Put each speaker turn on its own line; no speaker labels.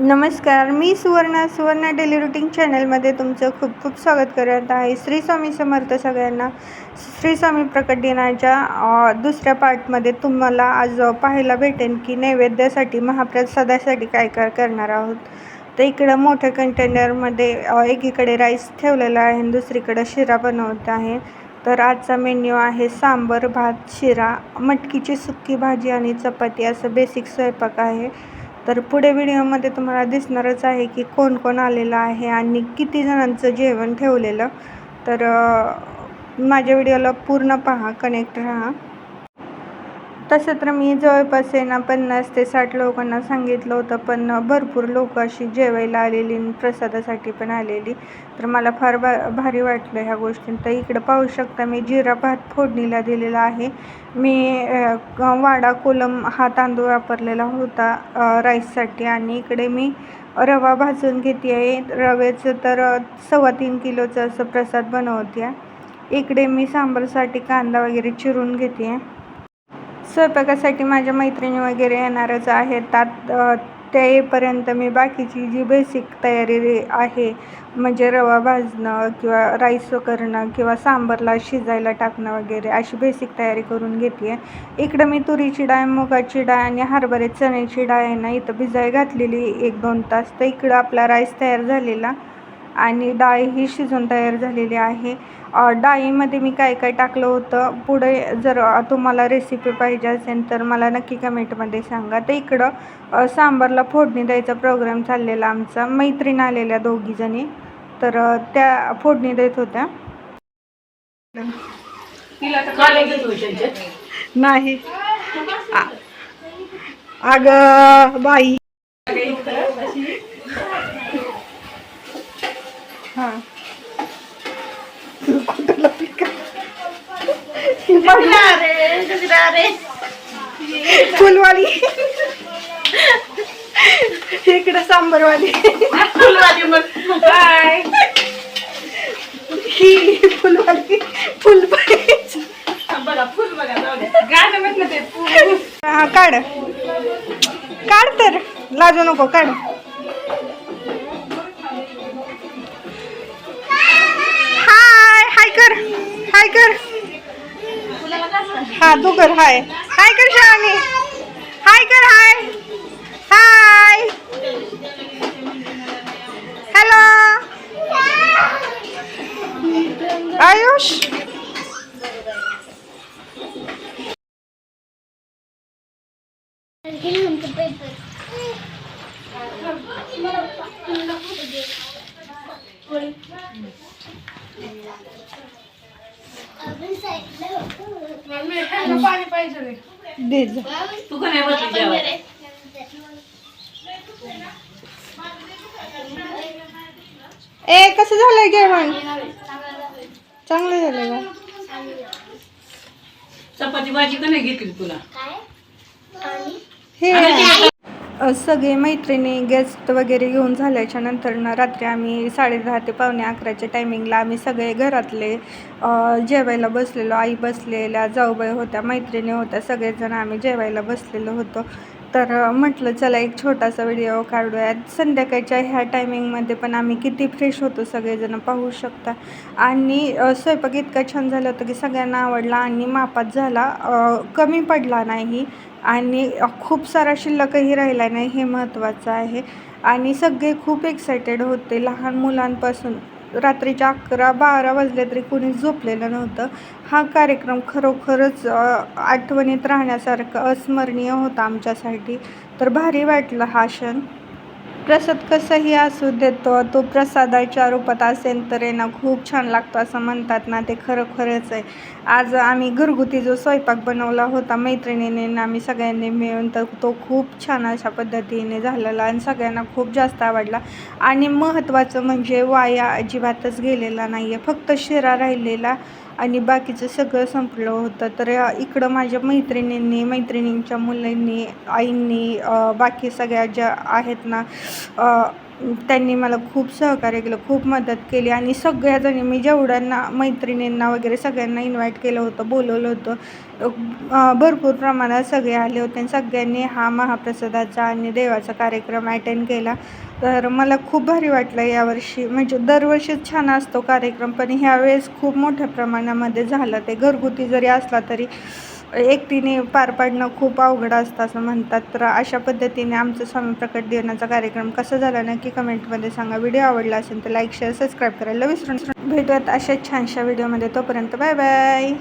नमस्कार मी Suvarna Suvarna daily routine चॅनलमध्ये तुमचं खूप खूप स्वागत करत आहे. श्री स्वामी समर्थ सगळ्यांना श्री स्वामी प्रकट दिनाच्या दुसऱ्या पार्टमध्ये तुम्हाला आज पाहायला भेटेल की नैवेद्यासाठी महाप्रसादासाठी काय काय करणार आहोत. तर इकडं मोठ्या कंटेनरमध्ये एकीकडे राईस ठेवलेला आहे आणि दुसरीकडं शिरा बनवत आहे. तर आजचा मेन्यू आहे सांबर भात शिरा मटकीची सुक्की भाजी आणि चपाती. असं बेसिक स्वयंपाक आहे. तर पुढे व्हिडिओमध्ये तुम्हाला दिसणारच आहे की कोण कोण आलेलं आहे आणि किती जणांचं जेवण ठेवलेलं. तर माझ्या व्हिडिओला पूर्ण पहा कनेक्ट राहा. तसं तर मी जवळपास आहे ना पन्नास ते साठ लोकांना सांगितलं होतं पण भरपूर लोक अशी जेवायला आलेली प्रसादासाठी पण आलेली. तर मला फार भा भारी वाटलं ह्या गोष्टी. तर इकडं पाहू शकता मी जिरा भात फोडणीला दिलेला आहे. मी वाडा कोलम हा तांदूळ वापरलेला होता राईससाठी. आणि इकडे मी रवा भाजून घेते आहे. रव्याचं तर सव्वा तीन किलोचं असं प्रसाद बनवते. आहे इकडे मी सांबारसाठी कांदा वगैरे चिरून घेते. आहे स्वयंपाकासाठी माझ्या मैत्रिणी वगैरे येणारच आहेत. त्यात त्या येईपर्यंत मी बाकीची जी बेसिक तयारी आहे म्हणजे रवा भाजणं किंवा राईस करणं किंवा सांबरला शिजायला टाकणं वगैरे अशी बेसिक तयारी करून घेते. आहे इकडं मी तुरीची डाळ मुगाची डाळ आणि हरभरे चण्याची डाळ आहे ना इथं भिजाय घातलेली एक दोन तास. तर इकडं आपला राईस तयार झालेला. आणि डाळ ही शिजून तयार झालेली आहे. डाळीमध्ये मी काय काय टाकलं होतं? पुढे जर तुम्हाला रेसिपी पाहिजे असेल तर मला नक्की कमेंटमध्ये सांगा. तर इकडं सांबारला फोडणी द्यायचा प्रोग्राम चाललेला आमचा. मैत्रीण आलेल्या दोघीजणी तर त्या फोडणी देत होत्या. नाही. अगं बाई. हां. फुलवाली. इकडं सांबरवाली. ही फुलवाली. फुल. हा काढ. काढ तर. लाजू नको काढ. हाय कर. हा तू कर हाय. हाय कर शानी हाय कर हाय. हाय. हॅलो आयुष. दे जा.
तू का नाही बसली जेवायला?
ए कसं झालंय जेवण? चांगलं झालंय का?
चपाती भाजी का नाही घेतली तुला?
हे. सगळे मैत्रिणी गेस्ट वगैरे घेऊन झाल्याच्यानंतर ना रात्री आम्ही साडेदहा ते पावणे अकराच्या टायमिंगला आम्ही सगळे घरातले जेवायला बसलेलो. आई बसलेल्या जाऊबाई होत्या मैत्रिणी होत्या सगळेजण आम्ही जेवायला बसलेलो होतो. तर म्हटलं चला एक छोटासा व्हिडिओ काढूयात. संध्याकाळच्या ह्या टायमिंगमध्ये पण आम्ही किती फ्रेश होतो सगळेजण पाहू शकता. आणि स्वयंपाक इतका छान झाला होता की सगळ्यांना आवडला आणि मापात झाला. कमी पडला नाही आणि खूप सारा शिल्लकही राहिला नाही हे महत्त्वाचं आहे. आणि सगळे खूप एक्सायटेड होते लहान मुलांपासून. रात्रीच्या अकरा बारा वाजले तरी कोणी झोपलेलं नव्हतं. हा कार्यक्रम खरोखरच आठवणीत राहण्यासारखा अस्मरणीय होता आमच्यासाठी. तर भारी वाटलं हा क्षण. प्रसाद कसंही असू देतो तो प्रसादाच्या रूपात असेल तर आहे ना खूप छान लागतो असं म्हणतात ना ते खरोखरच आहे. आज आम्ही घरगुती जो स्वयंपाक बनवला होता मैत्रिणीने ना आम्ही सगळ्यांनी मिळून तर तो खूप छान अशा पद्धतीने झालेला आणि सगळ्यांना खूप जास्त आवडला. आणि महत्त्वाचं म्हणजे वाया अजिबातच गेलेला नाही आहे फक्त शिरा राहिलेला आणि बाकीचं सगळं संपलं होतं. तर इकडं माझ्या मैत्रिणींनी मैत्रिणींच्या मुलांनी आईंनी बाकी सगळ्या ज्या आहेत ना त्यांनी मला खूप सहकार्य केलं खूप मदत केली आणि सगळ्याजणी मी जेवढ्यांना मैत्रिणींना वगैरे सगळ्यांना इन्व्हाइट केलं होतं बोलवलं होतं भरपूर प्रमाणात सगळे आले होते आणि सगळ्यांनी हा महाप्रसादाचा आणि देवाचा कार्यक्रम अटेंड केला. तर मला खूप भारी वाटलं यावर्षी म्हणजे दरवर्षीच छान असतो कार्यक्रम पण ह्यावेळेस खूप मोठ्या प्रमाणामध्ये झालं ते. घरगुती जरी असला तरी एकटीने पार पाडणं खूप अवघड असतं असं म्हणतात. तर अशा पद्धतीने आमचं स्वामी प्रकट देवनाचा कार्यक्रम कसा झाला नक्की कमेंटमध्ये सांगा. व्हिडिओ आवडला असेल तर लाईक शेअर सबस्क्राईब करायला विसरून भेटूयात अशाच छानशा व्हिडिओमध्ये. तोपर्यंत बाय बाय.